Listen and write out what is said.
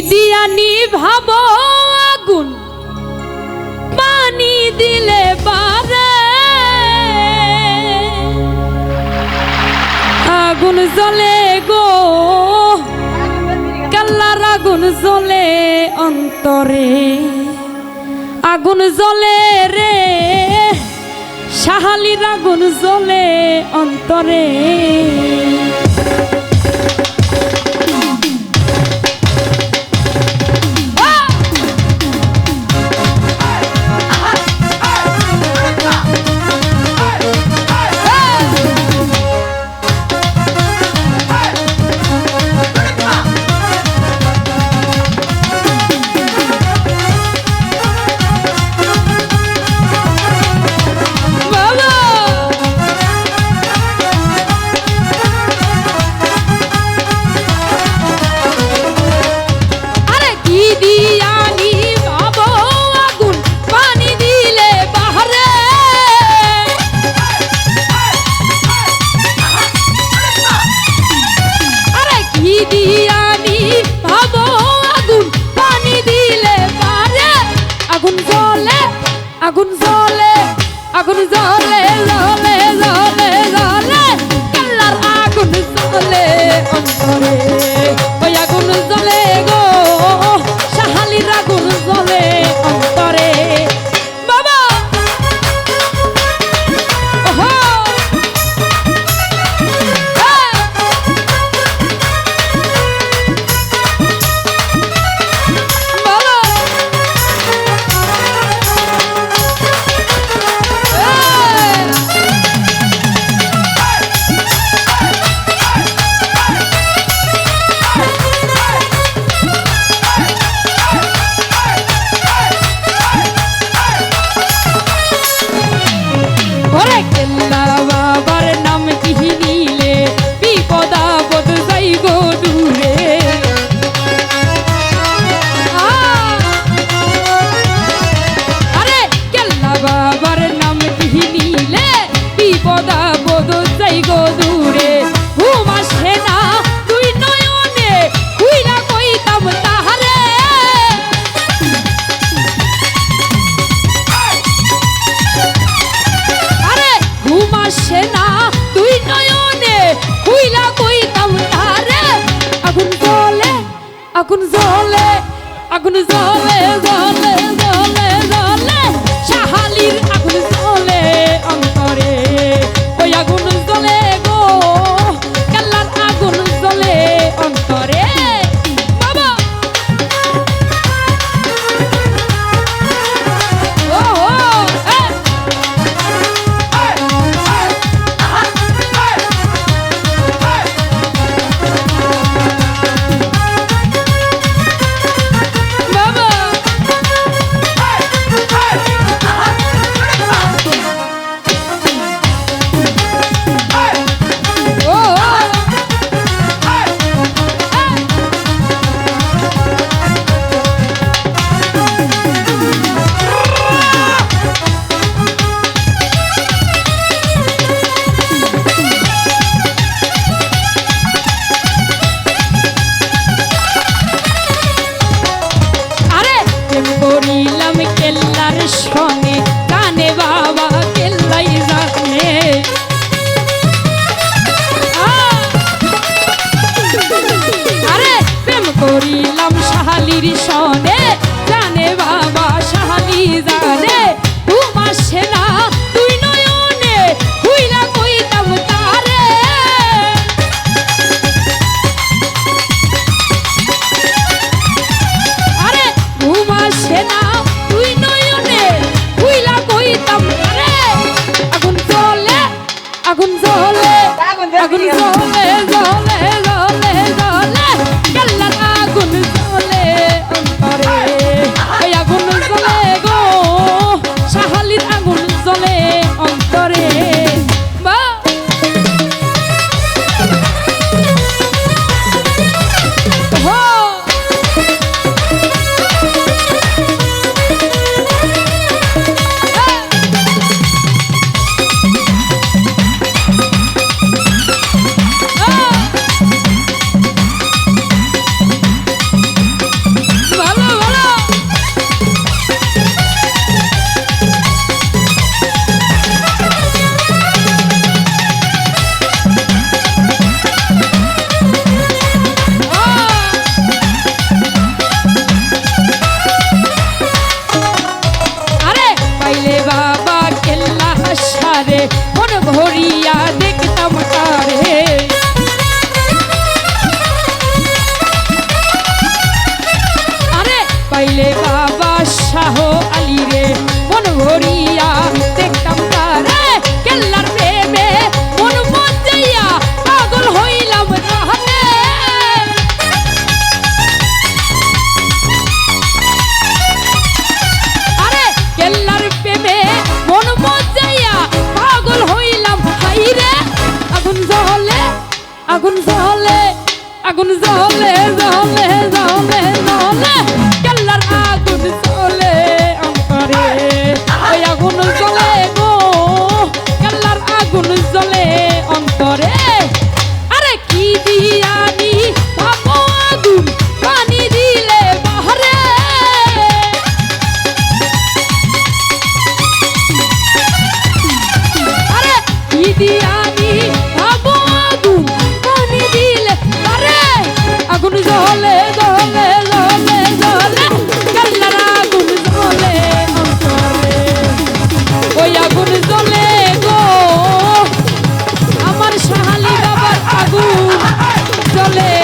দিয়া নিভাব আগুন? পানি দিলে বারে। আগুন জ্বলে গো। কাল্লার আগুন জ্বলে অন্তরে। আগুন জ্বলে রে। সাহালির আগুন জ্বলে অন্তরে। আগুন জ্বলে। ওরে কেল্লা বাবার নাম কি নিলে বিপদা বদ যাই গো দূরে! আরে কেল্লা বাবার নাম কি নিলে বিপদা আগুন জ্বলে আগুন জ্বলে জ্বলে। শাহালির সনে জানে বাবা শাহালি জানে ঘুমাস না তুই নয়নে হুইলা কইতাম তারে। আরে ঘুম আসে না তুই নয়নে হুইলা কইতাম আরে আগুন জ্বলে আগুন জ্বলে আগুন জ্বলে আগুন জ্বলে আগুন জ্বলে জ্বলে জ্বলে জ্বলে, কেল্লার আগুন জ্বলে আমারে ওই আগুন জ্বলে গো, কেল্লার আগুন জ্বলে অন্তরে। আরে কি দিয়া নি ভাবো আগুন পানি দিলে বাহারে। আরে কি দিয়া চলে